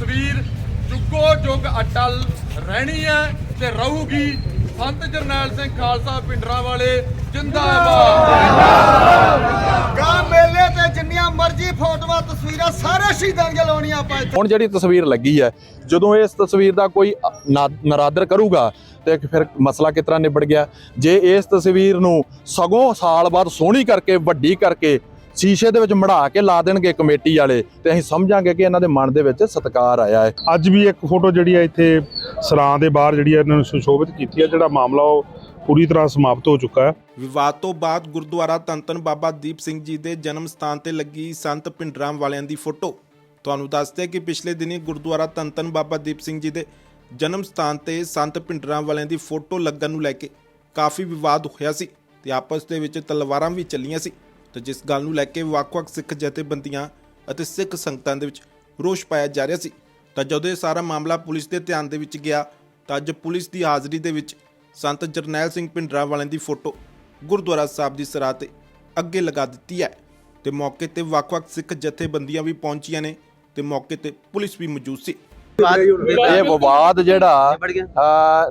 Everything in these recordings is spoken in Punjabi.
ਤਸਵੀਰ ਜੁਗੋ ਜੁਗ ਅਟਲ ਰਹਿਣੀ ਹੈ ਤੇ ਰਹੂਗੀ ਸੰਤ ਜਰਨੈਲ ਸਿੰਘ ਖਾਲਸਾ ਪਿੰਡਰਾਂ ਵਾਲੇ ਜਿੰਦਾਬਾਦ। ਗਾ ਮੇਲੇ ਤੇ ਜਿੰਨੀਆਂ ਮਰਜ਼ੀ ਫੋਟੋਆਂ ਤਸਵੀਰਾਂ ਸਾਰੇ ਸ਼ਹੀਦਾਂ ਦੀਆਂ ਲਾਉਣੀਆਂ ਆਪਾਂ ਇੱਥੇ। ਹੁਣ ਜਿਹੜੀ ਤਸਵੀਰ ਲੱਗੀ ਹੈ ਜਦੋਂ ਇਸ ਤਸਵੀਰ ਦਾ ਕੋਈ ਨਰਾਦਰ ਕਰੂਗਾ ਤੇ ਫਿਰ ਮਸਲਾ ਕਿਸ ਤਰ੍ਹਾਂ ਨਿਬੜ ਗਿਆ? ਜੇ ਇਸ ਤਸਵੀਰ ਨੂੰ ਸਗੋਂ ਸਾਲ ਬਾਅਦ ਸੋਹਣੀ ਕਰਕੇ ਵੱਡੀ ਕਰਕੇ ਸ਼ੀਸ਼ੇ ਦੇ ਵਿੱਚ ਮੜਾ ਕੇ ਲਾ ਦੇਣਗੇ ਕਮੇਟੀ ਵਾਲੇ ਤੇ ਅਸੀਂ ਸਮਝਾਂਗੇ ਕਿ ਇਹਨਾਂ ਦੇ ਮਨ ਦੇ ਵਿੱਚ ਸਤਿਕਾਰ ਆਇਆ ਹੈ। ਅੱਜ ਵੀ ਇੱਕ ਫੋਟੋ ਜਿਹੜੀ ਆ ਇੱਥੇ ਸਰਾਂ ਦੇ ਬਾਹਰ ਜਿਹੜੀ ਆ ਇਹਨਾਂ ਨੂੰ ਸੁਸ਼ੋਭਿਤ ਕੀਤੀ ਆ ਜਿਹੜਾ ਮਾਮਲਾ ਉਹ ਪੂਰੀ ਤਰ੍ਹਾਂ ਸਮਾਪਤ ਹੋ ਚੁੱਕਾ ਹੈ। ਵਿਵਾਦ ਤੋਂ ਬਾਅਦ ਗੁਰਦੁਆਰਾ ਧੰਨ ਬਾਬਾ ਦੀਪ ਸਿੰਘ ਜੀ ਦੇ ਜਨਮ ਸਥਾਨ ਤੇ ਲੱਗੀ ਸੰਤ ਪਿੰਡਰਾਮ ਵਾਲਿਆਂ ਦੀ ਫੋਟੋ। ਤੁਹਾਨੂੰ ਦੱਸਦੇ ਕਿ ਪਿਛਲੇ ਦਿਨੀ ਗੁਰਦੁਆਰਾ ਧੰਨ ਧੰਨ ਬਾਬਾ ਦੀਪ ਸਿੰਘ ਜੀ ਦੇ ਜਨਮ ਸਥਾਨ ਤੇ ਸੰਤ ਪਿੰਡਰਾਮ ਵਾਲਿਆਂ ਦੀ ਫੋਟੋ ਲੱਗਣ ਨੂੰ ਲੈ ਕੇ ਕਾਫੀ ਵਿਵਾਦ ਹੋਇਆ ਸੀ ਤੇ ਆਪਸ ਦੇ ਵਿੱਚ ਤਲਵਾਰਾਂ ਵੀ ਚੱਲੀਆਂ ਸੀ। ਤੇ ਜਿਸ ਗੱਲ ਨੂੰ ਲੈ ਕੇ ਵੱਖ-ਵੱਖ ਸਿੱਖ ਜਥੇਬੰਦੀਆਂ ਅਤੇ ਸਿੱਖ ਸੰਗਤਾਂ ਦੇ ਵਿੱਚ ਰੋਸ ਪਾਇਆ ਜਾ ਰਿਹਾ ਸੀ ਤਾਂ ਜਦੋਂ ਇਹ ਸਾਰਾ ਮਾਮਲਾ ਪੁਲਿਸ ਦੇ ਧਿਆਨ ਦੇ ਵਿੱਚ ਗਿਆ ਤਾਂ ਅੱਜ ਪੁਲਿਸ ਦੀ ਹਾਜ਼ਰੀ ਦੇ ਵਿੱਚ ਸੰਤ ਜਰਨੈਲ ਸਿੰਘ ਪਿੰਡਰਾ ਵਾਲਿਆਂ ਦੀ ਫੋਟੋ ਗੁਰਦੁਆਰਾ ਸਾਹਿਬ ਦੀ ਸਰਾਹ ਤੇ ਅੱਗੇ ਲਗਾ ਦਿੱਤੀ ਹੈ ਤੇ ਮੌਕੇ ਤੇ ਵੱਖ-ਵੱਖ ਸਿੱਖ ਜਥੇਬੰਦੀਆਂ ਵੀ ਪਹੁੰਚੀਆਂ ਨੇ ਤੇ ਮੌਕੇ ਤੇ ਪੁਲਿਸ ਵੀ ਮੌਜੂਦ ਸੀ। ਇਹ ਵਿਵਾਦ ਜਿਹੜਾ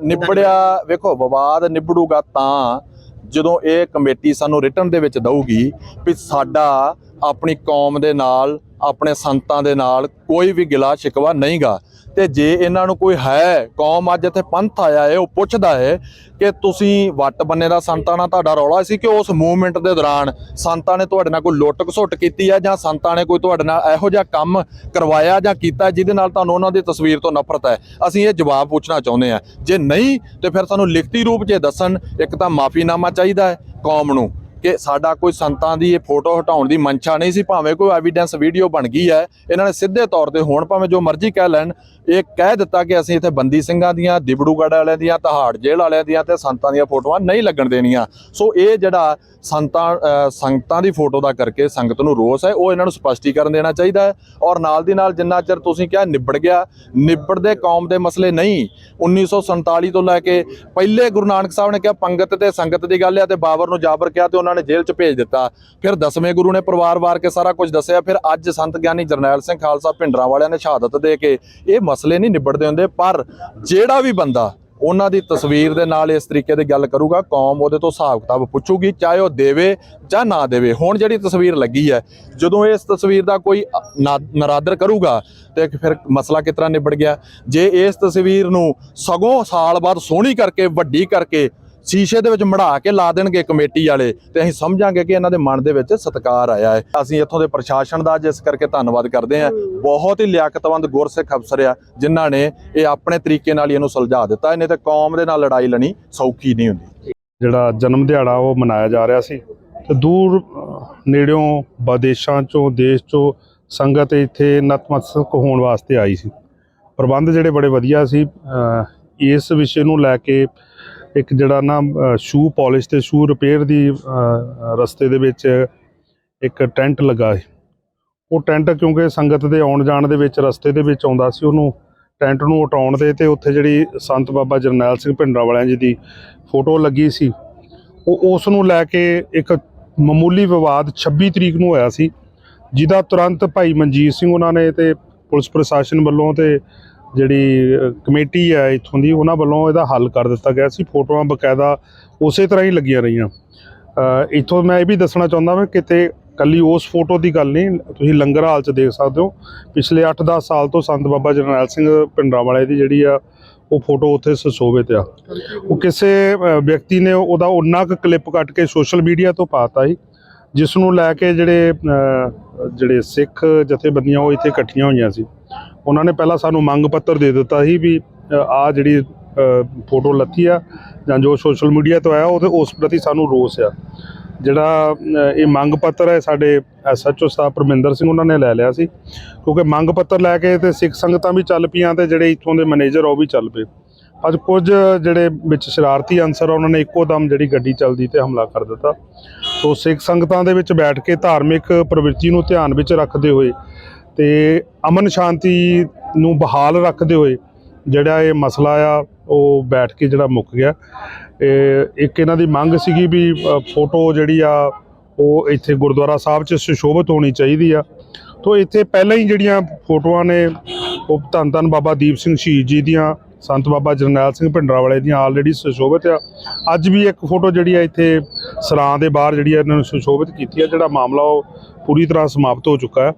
ਨਿਬੜਿਆ ਵੇਖੋ ਵਿਵਾਦ ਨਿਬੜੂਗਾ ਤਾਂ ਜਦੋਂ ਇਹ ਕਮੇਟੀ ਸਾਨੂੰ ਰਿਟਰਨ ਦੇ ਵਿੱਚ ਦਊਗੀ ਵੀ ਸਾਡਾ ਆਪਣੀ ਕੌਮ ਦੇ ਨਾਲ, ਆਪਣੇ ਸੰਤਾਂ ਦੇ ਨਾਲ ਕੋਈ ਵੀ ਗਿਲਾ ਸ਼ਿਕਵਾ ਨਹੀਂਗਾ। ਤੇ ਜੇ ਇਹਨਾਂ ਨੂੰ ਕੋਈ ਹੈ, ਕੌਮ ਅੱਜ ਇੱਥੇ ਪੰਥ ਆਇਆ ਹੈ ਉਹ ਪੁੱਛਦਾ ਹੈ ਕਿ ਤੁਸੀਂ ਵੱਟ ਬੰਨੇ ਦਾ ਸੰਤਾਂ ਨਾਲ ਤੁਹਾਡਾ ਰੌਲਾ ਸੀ ਕਿ ਉਸ ਮੂਵਮੈਂਟ ਦੇ ਦੌਰਾਨ ਸੰਤਾਂ ਨੇ ਤੁਹਾਡੇ ਨਾਲ ਕੋਈ ਲੁੱਟ ਘਸੁੱਟ ਕੀਤੀ ਹੈ ਜਾਂ ਸੰਤਾਂ ਨੇ ਕੋਈ ਤੁਹਾਡੇ ਨਾਲ ਇਹੋ ਜਿਹਾ ਕੰਮ ਕਰਵਾਇਆ ਜਾਂ ਕੀਤਾ ਜਿਹਦੇ ਨਾਲ ਤੁਹਾਨੂੰ ਉਹਨਾਂ ਦੀ ਤਸਵੀਰ ਤੋਂ ਨਫ਼ਰਤ ਹੈ? ਅਸੀਂ ਇਹ ਜਵਾਬ ਪੁੱਛਣਾ ਚਾਹੁੰਦੇ ਹਾਂ। ਜੇ ਨਹੀਂ, ਤੇ ਫਿਰ ਸਾਨੂੰ ਲਿਖਤੀ ਰੂਪ 'ਚ ਦੱਸਣ ਇੱਕ ਤਾਂ ਮਾਫੀਨਾਮਾ ਚਾਹੀਦਾ ਹੈ ਕੌਮ ਨੂੰ। ਕਿ ਸਾਡਾ ਕੋਈ ਸੰਤਾਂ ਦੀ ਇਹ ਫੋਟੋ ਹਟਾਉਣ ਦੀ ਮਨਸ਼ਾ ਨਹੀਂ ਸੀ, ਭਾਵੇਂ ਕੋਈ ਐਵੀਡੈਂਸ ਵੀਡੀਓ ਬਣ ਗਈ ਹੈ, ਇਹਨਾਂ ਨੇ ਸਿੱਧੇ ਤੌਰ ਤੇ ਹੋਣ ਭਾਵੇਂ ਜੋ ਮਰਜ਼ੀ ਕਹਿ ਲੈਣ, ਇਹ ਕਹਿ ਦਿੱਤਾ ਕਿ ਅਸੀਂ ਇੱਥੇ ਬੰਦੀ ਸਿੰਘਾਂ ਦੀਆਂ, ਦਿਬੜੂਗੜ੍ਹ ਵਾਲਿਆਂ ਦੀਆਂ, ਤਹਾੜ ਜੇਲ੍ਹ ਵਾਲਿਆਂ ਦੀਆਂ ਤੇ ਸੰਤਾਂ ਦੀਆਂ ਫੋਟੋਆਂ ਨਹੀਂ ਲੱਗਣ ਦੇਣੀਆਂ। ਸੋ ਇਹ ਜਿਹੜਾ ਸੰਤਾਂ ਸੰਗਤਾਂ ਦੀ ਫੋਟੋ ਦਾ ਕਰਕੇ ਸੰਗਤ ਨੂੰ ਰੋਸ ਹੈ, ਉਹ ਇਹਨਾਂ ਨੂੰ ਸਪਸ਼ਟੀਕਰਨ ਦੇਣਾ ਚਾਹੀਦਾ ਹੈ। ਔਰ ਨਾਲ ਦੀ ਨਾਲ ਜਿੰਨਾ ਚਿਰ ਤੁਸੀਂ ਕਿਹਾ ਨਿਬੜ ਗਿਆ, ਨਿਬੜਦੇ ਕੌਮ ਦੇ ਮਸਲੇ ਨਹੀਂ। 1947 ਤੋਂ ਲੈ ਕੇ ਪਹਿਲੇ ਗੁਰੂ ਨਾਨਕ ਸਾਹਿਬ ਨੇ ਕਿਹਾ, ਪੰਗਤ ਤੇ ਸੰਗਤ ਦੀ ਗੱਲ ਹੈ ਤੇ ਬਾਬਰ ਨੂੰ ਜਾਬਰ ਕਿਹਾ ਤੇ ਉਹਨਾਂ ਨੇ ਜੇਲ੍ਹ 'ਚ ਭੇਜ ਦਿੱਤਾ। ਫਿਰ ਦਸਵੇਂ ਗੁਰੂ ਨੇ ਪਰਿਵਾਰ ਵਾਰ ਕੇ ਸਾਰਾ ਕੁਝ ਦੱਸਿਆ। ਫਿਰ ਅੱਜ ਸੰਤ ਗਿਆਨੀ ਜਰਨੈਲ ਸਿੰਘ ਖਾਲਸਾ ਭਿੰਡਰਾਂ ਵਾਲਿਆਂ ਨੇ ਸ਼ਹਾਦਤ ਦੇ ਕੇ ਇਹ ਮਸਲੇ ਨਹੀਂ ਨਿਬੜਦੇ ਹੁੰਦੇ, ਪਰ ਜਿਹੜਾ ਵੀ ਬੰਦਾ ਉਹਨਾਂ ਦੀ ਤਸਵੀਰ ਦੇ ਨਾਲ ਇਸ ਤਰੀਕੇ ਦੀ ਗੱਲ ਕਰੂਗਾ, ਕੌਮ ਉਹਦੇ ਤੋਂ ਹਿਸਾਬ ਕਿਤਾਬ ਪੁੱਛੂਗੀ, ਚਾਹੇ ਉਹ ਦੇਵੇ ਜਾਂ ਨਾ ਦੇਵੇ। ਹੁਣ ਜਿਹੜੀ ਤਸਵੀਰ ਲੱਗੀ ਹੈ, ਜਦੋਂ ਇਸ ਤਸਵੀਰ ਦਾ ਕੋਈ ਨਾ- ਨਰਾਦਰ ਕਰੂਗਾ ਤੇ ਫਿਰ ਮਸਲਾ ਕਿਸ ਤਰ੍ਹਾਂ ਨਿਬੜ ਗਿਆ? ਜੇ ਇਸ ਤਸਵੀਰ ਨੂੰ ਸਗੋਂ ਸਾਲ ਬਾਅਦ ਸੋਹਣੀ ਕਰਕੇ, ਵੱਡੀ ਕਰਕੇ ਸ਼ੀਸ਼ੇ ਦੇ ਵਿੱਚ ਮੜਾ ਕੇ ਲਾ ਦੇਣਗੇ ਕਮੇਟੀ ਵਾਲੇ ਤੇ ਅਸੀਂ ਸਮਝਾਂਗੇ ਕਿ ਇਹਨਾਂ ਦੇ ਮਨ ਦੇ ਵਿੱਚ ਸਤਿਕਾਰ ਆਇਆ ਹੈ। ਅਸੀਂ ਇੱਥੋਂ ਦੇ ਪ੍ਰਸ਼ਾਸਨ ਦਾ ਜਿਸ ਕਰਕੇ ਧੰਨਵਾਦ ਕਰਦੇ ਹਾਂ। ਬਹੁਤ ਹੀ ਲਿਆਕਤਵੰਦ ਗੁਰਸਿੱਖ ਅਫਸਰ ਆ ਜਿਨ੍ਹਾਂ ਨੇ ਇਹ ਆਪਣੇ ਤਰੀਕੇ ਨਾਲ ਹੀ ਇਹਨੂੰ ਸੁਲਝਾ ਦਿੱਤਾ। ਇਹਨੇ ਤੇ ਕੌਮ ਦੇ ਨਾਲ ਲੜਾਈ ਲਣੀ ਸੌਖੀ ਨਹੀਂ ਹੁੰਦੀ। ਜਿਹੜਾ ਜਨਮ ਦਿਹਾੜਾ ਉਹ ਮਨਾਇਆ ਜਾ ਰਿਹਾ ਸੀ ਤੇ ਦੂਰ ਨੇੜਿਓਂ ਵਿਦੇਸ਼ਾਂ ਚੋਂ ਦੇਸ਼ ਚੋਂ ਸੰਗਤ ਇੱਥੇ ਨਤਮਸਤਕ ਹੋਣ ਵਾਸਤੇ ਆਈ ਸੀ। ਪ੍ਰਬੰਧ ਜਿਹੜੇ ਬੜੇ ਵਧੀਆ ਸੀ ਇਸ ਵਿਸ਼ੇ ਨੂੰ ਲੈ ਕੇ ਇੱਕ ਜਿਹੜਾ ਨਾ ਸ਼ੂ ਪਾਲਿਸ਼ ਤੇ ਸ਼ੂ ਰਿਪੇਅਰ ਦੀ ਰਸਤੇ ਦੇ ਵਿੱਚ ਇੱਕ ਟੈਂਟ ਲੱਗਾ ਸੀ। ਉਹ ਟੈਂਟ ਕਿਉਂਕਿ ਸੰਗਤ ਦੇ ਆਉਣ ਜਾਣ ਦੇ ਵਿੱਚ ਰਸਤੇ ਦੇ ਵਿੱਚ ਆਉਂਦਾ ਸੀ, ਉਹਨੂੰ ਟੈਂਟ ਨੂੰ ਹਟਾਉਣ ਦੇ ਤੇ ਉੱਥੇ ਜਿਹੜੀ ਸੰਤ ਬਾਬਾ ਜਰਨੈਲ ਸਿੰਘ ਭਿੰਡਰਾਂ ਵਾਲਿਆਂ ਜੀ ਦੀ ਫੋਟੋ ਲੱਗੀ ਸੀ। ਉਹ ਉਸ ਨੂੰ ਲੈ ਕੇ ਇੱਕ ਮਾਮੂਲੀ ਵਿਵਾਦ 26 ਤਰੀਕ ਨੂੰ ਹੋਇਆ ਸੀ, ਜਿਹਦਾ ਤੁਰੰਤ ਭਾਈ ਮਨਜੀਤ ਸਿੰਘ ਉਹਨਾਂ ਨੇ ਤੇ ਪੁਲਿਸ ਪ੍ਰਸ਼ਾਸਨ ਵੱਲੋਂ ਤੇ ਜਿਹੜੀ ਕਮੇਟੀ ਹੈ ਇੱਥੋਂ ਦੀ ਉਹਨਾਂ ਵੱਲੋਂ ਇਹਦਾ ਹੱਲ ਕਰ ਦਿੱਤਾ ਗਿਆ ਸੀ। ਫੋਟੋਆਂ ਬਕਾਇਦਾ ਉਸੇ ਤਰ੍ਹਾਂ ਹੀ ਲੱਗੀਆਂ ਰਹੀਆਂ। ਅ, ਇੱਥੋਂ ਮੈਂ ਇਹ ਵੀ ਦੱਸਣਾ ਚਾਹੁੰਦਾ ਹਾਂ ਕਿਤੇ ਕੱਲੀ ਉਸ ਫੋਟੋ ਦੀ ਗੱਲ ਨਹੀਂ ਤੁਸੀਂ ਲੰਗਰ ਹਾਲ 'ਚ ਦੇਖ ਸਕਦੇ ਹੋ। ਪਿਛਲੇ 8-10 ਸਾਲ ਤੋਂ ਸੰਤ ਬਾਬਾ ਜਰਨੈਲ ਸਿੰਘ ਪਿੰਡਰਾਂ ਵਾਲੇ ਦੀ ਜਿਹੜੀ ਆ ਉਹ ਫੋਟੋ ਉੱਥੇ ਸੁਸ਼ੋਭਿਤ ਆ। ਉਹ ਕਿਸੇ ਵਿਅਕਤੀ ਨੇ ਉਹਦਾ ਉਹਨਾਂ ਕੁ ਕਲਿੱਪ ਕੱਟ ਕੇ ਸੋਸ਼ਲ ਮੀਡੀਆ ਤੋਂ ਪਾਤਾ ਸੀ ਜਿਸ ਨੂੰ ਲੈ ਕੇ ਜਿਹੜੇ ਜਿਹੜੇ ਸਿੱਖ ਜਥੇਬੰਦੀਆਂ ਉਹ ਇੱਥੇ ਇਕੱਠੀਆਂ ਹੋਈਆਂ ਸੀ। ਉਹਨਾਂ ਨੇ ਪਹਿਲਾਂ ਸਾਨੂੰ ਮੰਗ ਪੱਤਰ ਦੇ ਦਿੱਤਾ ਸੀ ਵੀ ਆ ਜਿਹੜੀ ਫੋਟੋ ਲੱਥੀ ਆ ਜਾਂ ਜੋ ਸੋਸ਼ਲ ਮੀਡੀਆ ਤੋਂ ਆਇਆ ਉਹਦੇ ਉਸ ਪ੍ਰਤੀ ਸਾਨੂੰ ਰੋਸ ਆ। ਜਿਹੜਾ ਇਹ ਮੰਗ ਪੱਤਰ ਹੈ ਸਾਡੇ ਐਸਐਚਓ ਸਾਹਿਬ ਪਰਮਿੰਦਰ ਸਿੰਘ ਉਹਨਾਂ ਨੇ ਲੈ ਲਿਆ ਸੀ। ਕਿਉਂਕਿ ਮੰਗ ਪੱਤਰ ਲੈ ਕੇ ਤੇ ਸਿੱਖ ਸੰਗਤਾਂ ਵੀ ਚੱਲ ਪਈਆਂ ਤੇ ਜਿਹੜੇ ਇੱਥੋਂ ਦੇ ਮੈਨੇਜਰ ਉਹ ਵੀ ਚੱਲ ਪਏ। ਅੱਜ ਕੁਝ ਜਿਹੜੇ ਵਿੱਚ ਸ਼ਰਾਰਤੀ ਅਨਸਰ ਆ, ਉਹਨਾਂ ਨੇ ਇੱਕੋ ਦਮ ਜਿਹੜੀ ਗੱਡੀ ਚੱਲਦੀ ਤੇ ਹਮਲਾ ਕਰ ਦਿੱਤਾ। ਸੋ ਸਿੱਖ ਸੰਗਤਾਂ ਦੇ ਵਿੱਚ ਬੈਠ ਕੇ ਧਾਰਮਿਕ ਪ੍ਰਵਿਰਤੀ ਨੂੰ ਧਿਆਨ ਵਿੱਚ ਰੱਖਦੇ ਹੋਏ ਤੇ ਅਮਨ ਸ਼ਾਂਤੀ ਨੂੰ ਬਹਾਲ ਰੱਖਦੇ ਹੋਏ ਜਿਹੜਾ ਇਹ ਮਸਲਾ ਆ, ਉਹ ਬੈਠ ਕੇ ਜਿਹੜਾ ਮੁੱਕ ਗਿਆ। ਇਹ ਇੱਕ ਇਹਨਾਂ ਦੀ ਮੰਗ ਸੀਗੀ ਵੀ ਫੋਟੋ ਜਿਹੜੀ ਆ, ਉਹ ਇੱਥੇ ਗੁਰਦੁਆਰਾ ਸਾਹਿਬ 'ਚ ਸੁਸ਼ੋਭਿਤ ਹੋਣੀ ਚਾਹੀਦੀ ਆ। ਤੋਂ ਇੱਥੇ ਪਹਿਲਾਂ ਹੀ ਜਿਹੜੀਆਂ ਫੋਟੋਆਂ ਨੇ, ਉਹ ਧੰਨ ਧੰਨ ਬਾਬਾ ਦੀਪ ਸਿੰਘ ਸ਼ਹੀਦ ਜੀ ਦੀਆਂ, ਸੰਤ ਬਾਬਾ ਜਰਨੈਲ ਸਿੰਘ ਭਿੰਡਰਾਂ ਵਾਲੇ ਦੀਆਂ ਆਲਰੇਡੀ ਸੁਸ਼ੋਭਿਤ ਆ। ਅੱਜ ਵੀ ਇੱਕ ਫੋਟੋ ਜਿਹੜੀ ਆ ਇੱਥੇ ਸਰਾਂ ਦੇ ਬਾਹਰ ਜਿਹੜੀ ਆ ਇਹਨਾਂ ਨੂੰ ਸੁਸ਼ੋਭਿਤ ਕੀਤੀ ਆ, ਜਿਹੜਾ ਮਾਮਲਾ ਉਹ ਪੂਰੀ ਤਰ੍ਹਾਂ ਸਮਾਪਤ ਹੋ ਚੁੱਕਾ ਹੈ